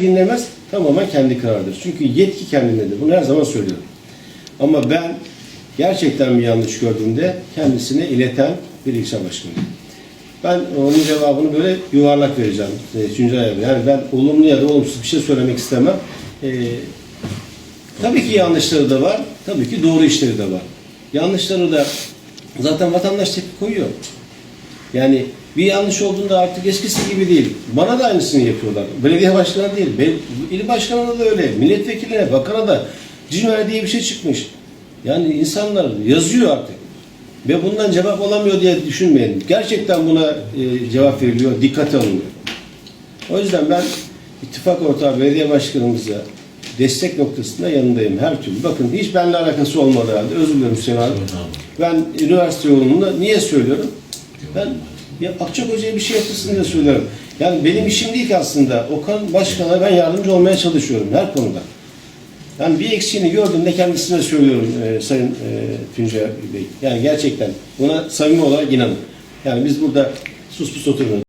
dinlemez tamamen kendi kararıdır. Çünkü yetki kendindedir. Bunu her zaman söylüyorum. Ama ben gerçekten bir yanlış gördüğümde kendisine ileten bir ilçe başkanıyım. Ben onun cevabını böyle yuvarlak vereceğim. E, Tuncay abi. Yani ben olumlu ya da olumsuz bir şey söylemek istemem. E, tabii ki yanlışları da var. Tabii ki doğru işleri de var. Yanlışları da zaten vatandaş tepki koyuyor. Yani bir yanlış olduğunda artık eskisi gibi değil. Bana da aynısını yapıyorlar. Belediye başkanı değil. İl başkanına da öyle. Milletvekiline, bakana da cinayet diye bir şey çıkmış. Yani insanlar yazıyor artık. Ve bundan cevap alamıyor diye düşünmeyin. Gerçekten buna e, cevap veriliyor, dikkate alınıyor. O yüzden ben ittifak ortağı belediye başkanımıza destek noktasında yanındayım her türlü. Bakın hiç benimle alakası olmadı herhalde. Özür dilerim Hüseyin abi. Ben üniversite yolunda niye söylüyorum? Ben ya Akçakoca'ya bir şey yapılsın diye söylüyorum. Yani benim işim değil ki aslında. Okan Başkan'a ben yardımcı olmaya çalışıyorum her konuda. Yani bir eksiğini gördüğümde kendisine söylüyorum e, Sayın e, Tuncay Bey. Yani gerçekten buna samimi olarak inanın. Yani biz burada sus pus oturmuyoruz.